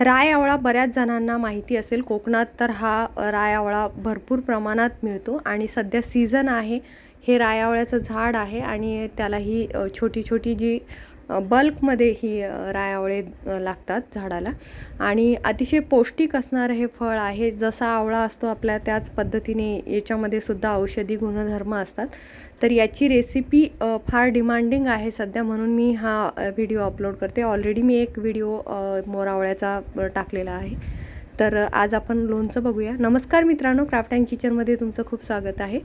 राय आवळा बऱ्याच जणांना माहिती असेल कोकणात तर हा राय आवळा भरपूर प्रमाणात मिळतो आणि सध्या सीझन आहे. हे राय आवळ्याचं झाड आहे आणि त्याला ही छोटी छोटी जी बल्कमध्ये ही अ, राय आवळे लागतात झाडाला. आणि अतिशय पौष्टिक असणारं हे फळ आहे. जसा आवळा असतो आपल्या त्याच पद्धतीने याच्यामध्ये सुद्धा औषधी गुणधर्म असतात. तर याची रेसिपी फार डिमांडिंग आहे सध्या म्हणून मी हा व्हिडिओ अपलोड करते. ऑलरेडी मी एक व्हिडिओ मोरावळ्याचा टाकलेला आहे. तर आज आपण लोणचं बघूया. नमस्कार मित्रांनो क्राफ्ट अँड किचनमध्ये तुमचं खूप स्वागत आहे.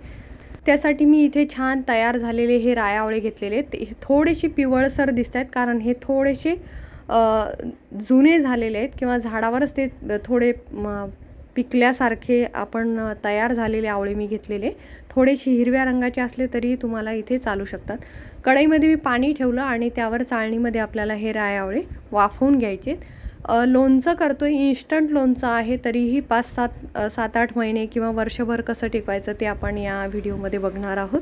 त्यासाठी मी इथे छान तयार झालेले हे रायावळे घेतलेले आहेत. ते थोडेसे पिवळसर दिसत आहेत कारण हे थोडेसे जुने झालेले आहेत किंवा झाडावरच ते थोडे पिकल्यासारखे आपण तयार झालेले आवळे मी घेतलेले. थोडेसे हिरव्या रंगाचे असले तरी तुम्हाला इथे चालू शकतात. कढईमध्ये मी पाणी ठेवलं आणि त्यावर चाळणीमध्ये आपल्याला हे राय आवळे वाफवून घ्यायचे आहेत. लोणचं करतो आहे इन्स्टंट लोणचं आहे तरीही पाच सात सात आठ महिने किंवा वर्षभर कसं टिकवायचं ते आपण या व्हिडिओमध्ये बघणार आहोत.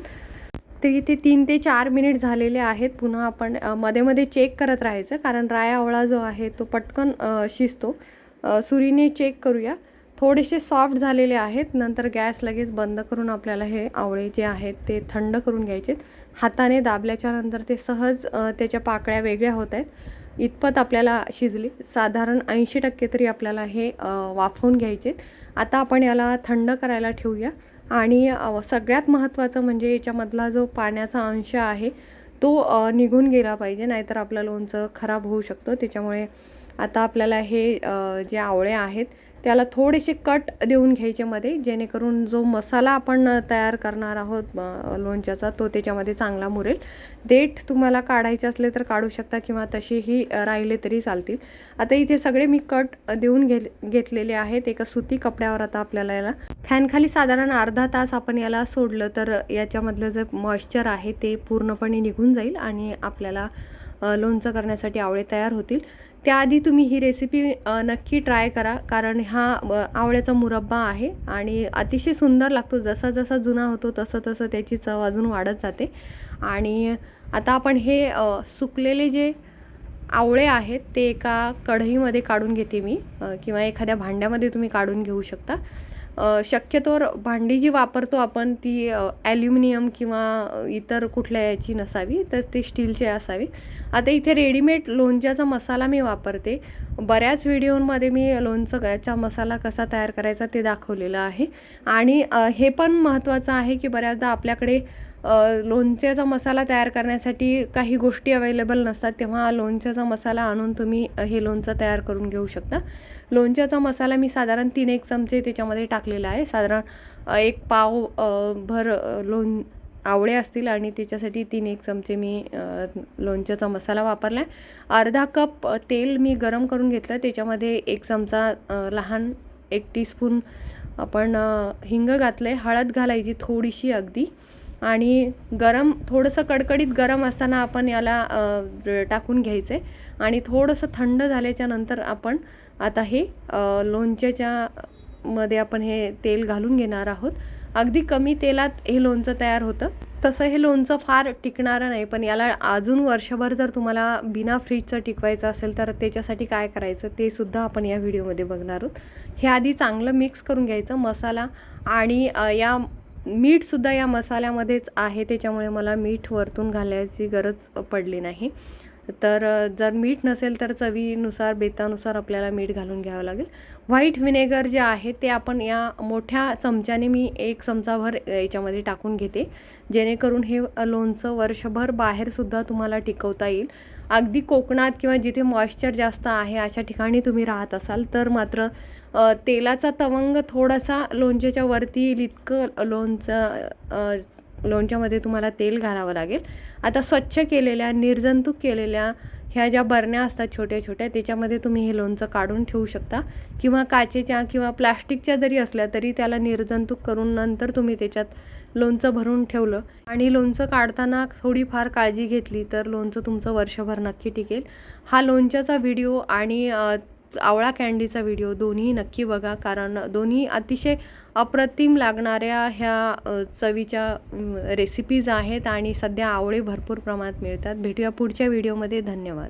तर इथे तीन ते चार मिनिट झालेले आहेत. पुन्हा आपण मध्ये मध्ये चेक करत राहायचं. कारण राय आवळा जो आहे तो पटकन शिजतो. सुरीने चेक करूया. थोडेसे सॉफ्ट झालेले आहेत. नंतर गॅस लगेच बंद करून आपल्याला हे आवळे जे आहेत ते थंड करून घ्यायचे हाताने दाबल्याच्या नंतर ते सहज त्याच्या पाकळ्या वेगळ्या होत आहेत. इतपत आपल्याला शिजली. साधारण ऐंशी टक्के तरी आपल्याला हे वाफवून घ्यायचे आता आपण याला थंड करायला ठेवूया. आणि सगळ्यात महत्त्वाचं म्हणजे याच्यामधला जो पाण्याचा अंश आहे तो निघून गेला पाहिजे. नाहीतर आपलं लोणचं खराब होऊ शकतं. त्याच्यामुळे आता आपल्याला हे जे आवळे आहेत त्याला थोडेसे कट देऊन घ्यायचे मध्ये जेणेकरून जो मसाला आपण तयार करणार आहोत लोणच्याचा तो त्याच्यामध्ये चांगला मुरेल. देठ तुम्हाला काढायचे असले तर काढू शकता किंवा तसेही राहिले तरी चालतील. आता इथे सगळे मी कट देऊन घे घेतलेले आहेत. एका सुती कपड्यावर आता आपल्याला याला फॅनखाली साधारण अर्धा तास आपण याला सोडलं तर याच्यामधलं जे मॉइश्चर आहे ते पूर्णपणे निघून जाईल आणि आपल्याला लोणचं करण्यासाठी आवळे तयार होतील. त्याआधी तुम्ही ही रेसिपी नक्की ट्राय करा. कारण हा आवळ्याचा मुरब्बा आहे आणि अतिशय सुंदर लागतो. जसा जसा जुना होतो तसं तसं त्याची चव अजून वाढत जाते. आणि आता आपण हे सुकलेले जे आवळे आहेत ते एका कढईमध्ये काढून घेते मी. किंवा एखाद्या भांड्यामध्ये तुम्ही काढून घेऊ शकता. शक्यतोवर भांडी जी वापरतो आपण ती ॲल्युमिनियम किंवा इतर कुठल्या याची नसावी तर ती स्टीलचे असावी. आता इथे रेडीमेड लोणच्याचा मसाला मी वापरते. बऱ्याच व्हिडिओमध्ये मी लोणचं मसाला कसा तयार करायचा ते दाखवलेलं आहे. आणि हे पण महत्त्वाचं आहे की बऱ्याचदा आपल्याकडे लोणच्याचा मसाला तयार करण्यासाठी काही गोष्टी अवेलेबल नसतात तेव्हा लोणच्याचा मसाला आणून तुम्ही हे लोणचं तयार करून घेऊ शकता. लोणच्याचा मसाला मी साधारण तीन एक चमचे त्याच्यामध्ये टाकलेला आहे. साधारण एक पाव भर लोण आवळे असतील आणि त्याच्यासाठी तीन एक चमचे मी लोणच्याचा मसाला वापरला आहे अर्धा कप तेल मी गरम करून घेतलं. त्याच्यामध्ये एक चमचा लहान एक टीस्पून आपण हिंग घातलं आहे हळद घालायची थोडीशी अगदी. आणि गरम थोडंसं कडकडीत गरम असताना आपण याला टाकून घ्यायचं. आहे आणि थोडंसं थंड झाल्याच्यानंतर आपण आता हे लोणच्याच्या मध्ये आपण हे तेल घालून घेणार आहोत. अगदी कमी तेलात हे लोणचं तयार होतं. तसं हे लोणचं फार टिकणारं नाही पण याला अजून वर्षभर जर तुम्हाला बिना फ्रीजचं टिकवायचं असेल तर त्याच्यासाठी काय करायचं ते सुद्धा आपण या व्हिडिओमध्ये बघणार आहोत. हे आधी चांगलं मिक्स करून घ्यायचं मसाला आणि या मीठसुद्धा या मसाल्यामध्येच आहे त्याच्यामुळे मला मीठ वरतून घालायची गरज पडली नाही. तर जर मीठ नसेल तर चवीनुसार बेतानुसार आपल्याला मीठ घालून घ्यावं लागेल. व्हाईट व्हिनेगर जे आहे ते आपण या मोठ्या चमच्याने मी एक चमचाभर याच्यामध्ये टाकून घेते. जेणेकरून हे लोणचं वर्षभर बाहेरसुद्धा तुम्हाला टिकवता येईल. अगदी कोकणात किंवा जिथे मॉइश्चर जास्त आहे अशा ठिकाणी तुम्ही राहत असाल तर मात्र तेलाचा तवंग थोडासा लोणच्याच्या वरती येईल इतकं लोणचं लोणच्यामध्ये तुम्हाला तेल घालावं लागेल. आता स्वच्छ केलेल्या निर्जंतुक केलेल्या ह्या ज्या बरण्या असतात छोट्या छोट्या त्याच्यामध्ये तुम्ही हे लोणचं काढून ठेवू शकता. किंवा काचेच्या किंवा प्लास्टिकच्या जरी असल्या तरी त्याला निर्जंतुक करून नंतर तुम्ही त्याच्यात लोणचं भरून ठेवलं. आणि लोणचं काढताना थोडीफार काळजी घेतली तर लोणचं तुमचं वर्षभर नक्की टिकेल. हा लोणच्याचा व्हिडिओ आणि आवळा कँडीचा व्हिडिओ दोन्ही नक्की बघा. कारण दोन्ही अतिशय अप्रतिम लागणाऱ्या ह्या चवीच्या रेसिपीज आहेत आणि सध्या आवळे भरपूर प्रमाणात मिळतात. भेटूया पुढच्या व्हिडिओमध्ये. धन्यवाद.